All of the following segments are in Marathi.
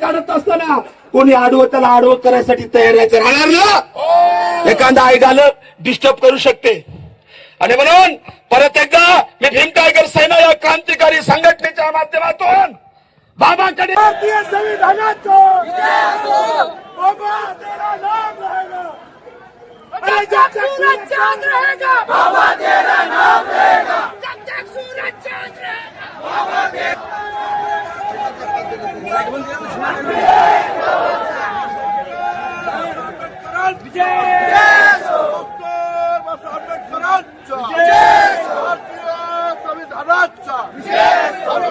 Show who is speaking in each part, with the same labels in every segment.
Speaker 1: काढत असताना कोणी आडवं त्याला आडवं करायसाठी तयार यायचं राहणार ना? एखादा आयडाल डिस्टर्ब करू शकते. आणि म्हणून परत एकदा मी भीम टायगर सेना या क्रांतिकारी संघटनेच्या माध्यमातून बाबाकडे भारतीय संविधानाचं बाबा तेरा नाम रहेगा
Speaker 2: जग तक सूरज चांद रहेगा बाबा तेरा नाम रहेगा जग तक सूरज चांद रहेगा डॉक्टर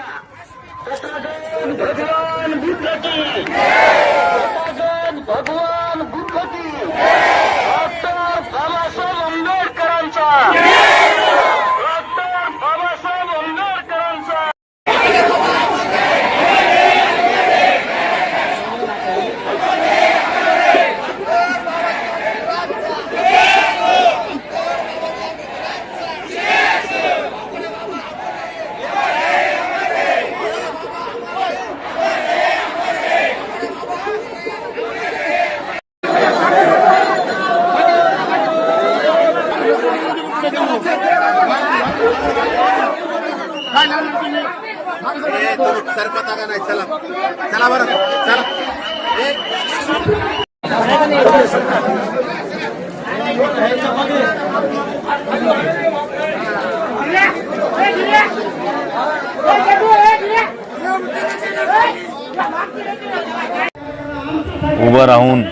Speaker 3: ભગવાન બુદ્ધ ભગવાન का
Speaker 4: नाही चला चला बरं चला
Speaker 5: उभं राहून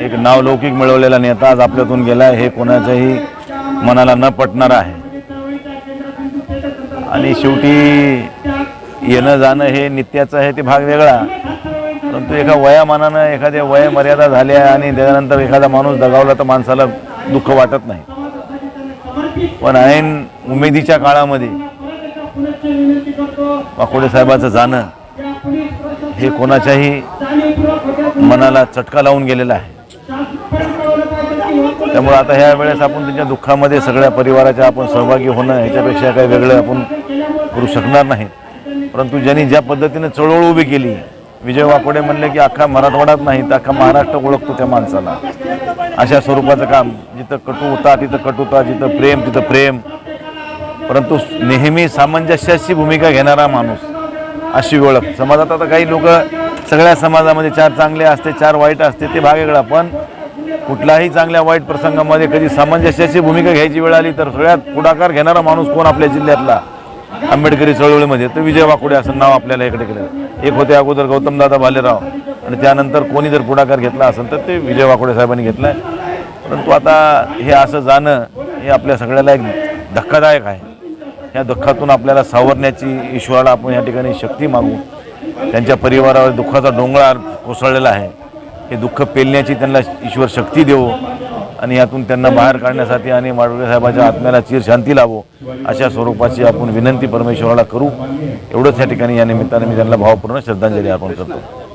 Speaker 5: एक नावलौकिक मिळवलेला नेता आज आपल्यातून गेला हे कोणाच्याही मनाला न पटणार आहे. आणि शेवटी येणं जाणं हे नित्याचं आहे ते भाग वेगळा. परंतु एका वयामानानं एखाद्या वय मर्यादा झाल्या आणि त्याच्यानंतर एखादा माणूस दगावला तर माणसाला दुःख वाटत नाही. पण ऐन उमेदीच्या काळामध्ये वाकोडे साहेबाचं जाणं हे कोणाच्याही मनाला चटका लावून गेलेला आहे. त्यामुळे आता ह्या वेळेस आपण त्यांच्या दुःखामध्ये सगळ्या परिवाराच्या आपण सहभागी होणं ह्याच्यापेक्षा काही वेगळं आपण करू शकणार नाही. परंतु ज्यांनी ज्या पद्धतीने चळवळ उभी केली विजय वाकोडे म्हणले की अख्खा मराठवाड्यात नाही तर अख्खा महाराष्ट्र ओळखतो त्या माणसाला. अशा स्वरूपाचं काम जिथं कटू होता तिथं कटुता जिथं प्रेम तिथं प्रेम. परंतु नेहमी सामंजस्याची भूमिका घेणारा माणूस अशी ओळख. समाजात आता काही लोक सगळ्या समाजामध्ये चार चांगले असते चार वाईट असते ते भाग वेगळा. पण कुठल्याही चांगल्या वाईट प्रसंगामध्ये कधी सामंजस्याची भूमिका घ्यायची वेळ आली तर सगळ्यात पुढाकार घेणारा माणूस कोण आपल्या जिल्ह्यातला? आंबेडकरी चळवळीमध्ये. तर विजय वाकुडे असं नाव आपल्याला इकडे केलं एक होते अगोदर गौतमदादा भालेराव आणि त्यानंतर कोणी जर पुढाकार घेतला असेल तर ते विजय वाकुडे साहेबांनी घेतला परंतु आता हे असं जाणं हे आपल्या सगळ्याला एक धक्कादायक आहे. या दुःखातून आपल्याला सावरण्याची ईश्वराला आपण या ठिकाणी शक्ती मागू. त्यांच्या परिवारावर दुःखाचा डोंगळा कोसळलेला आहे. हे दुःख पेलण्याची त्यांना ईश्वर शक्ती देवो. आणि यातून त्यांना बाहेर काढण्यासाठी आणि माडगुळे साहेबाच्या आत्म्याला चिर शांती लावो अशा स्वरूपाची आपण विनंती परमेश्वराला करू. एवढंच या ठिकाणी या निमित्ताने मी त्यांना भावपूर्ण श्रद्धांजली अर्पण करतो.